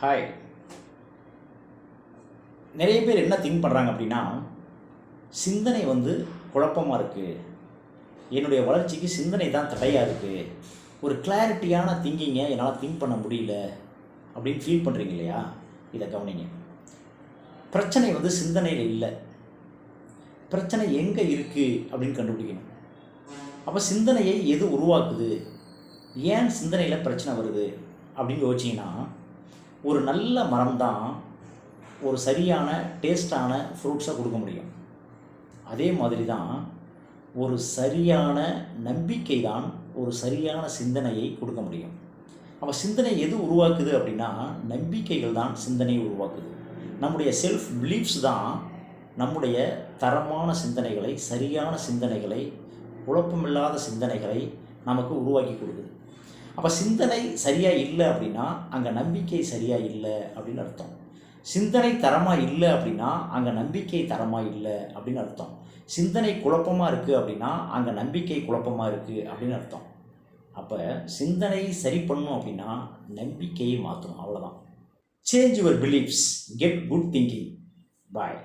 Hi நிறைய பேர் என்ன திங்க் பண்ணுறாங்க அப்படின்னா சிந்தனை வந்து குழப்பமாக இருக்குது என்னுடைய வளர்ச்சிக்கு சிந்தனை தான் தடையாக இருக்குது ஒரு கிளாரிட்டியான திங்கிங்கை என்னால் திங்க் பண்ண முடியல அப்படின்னு ஃபீல் பண்ணுறீங்க இல்லையா? இதை கவனிங்க. பிரச்சனை வந்து சிந்தனையில் இல்லை. பிரச்சனை எங்கே இருக்குது அப்படின்னு கண்டுபிடிக்கணும். அப்போ சிந்தனையை எது உருவாக்குது? ஏன் சிந்தனையில் பிரச்சனை வருது? அப்படின்னு யோசிச்சிங்கன்னா ஒரு நல்ல மரம் தான் ஒரு சரியான டேஸ்டான ஃப்ரூட்ஸை கொடுக்க முடியும். அதே மாதிரி தான் ஒரு சரியான நம்பிக்கை தான் ஒரு சரியான சிந்தனையை கொடுக்க முடியும். அப்போ சிந்தனை எது உருவாக்குது அப்படின்னா நம்பிக்கைகள் தான் சிந்தனையை உருவாக்குது. நம்முடைய செல்ஃப் பிலீஃப்ஸ் தான் நம்முடைய தரமான சிந்தனைகளை சரியான சிந்தனைகளை குழப்பமில்லாத சிந்தனைகளை நமக்கு உருவாக்கி கொடுக்குது. அப்போ சிந்தனை சரியாக இல்லை அப்படின்னா அங்கே நம்பிக்கை சரியாக இல்லை அப்படின்னு அர்த்தம். சிந்தனை தரமாக இல்லை அப்படின்னா அங்கே நம்பிக்கை தரமாக இல்லை அப்படின்னு அர்த்தம். சிந்தனை குழப்பமாக இருக்குது அப்படின்னா அங்கே நம்பிக்கை குழப்பமாக இருக்குது அப்படின்னு அர்த்தம். அப்போ சிந்தனை சரி பண்ணும் அப்படின்னா நம்பிக்கையை மாற்றணும் அவ்வளோதான் change your beliefs get good thinking bye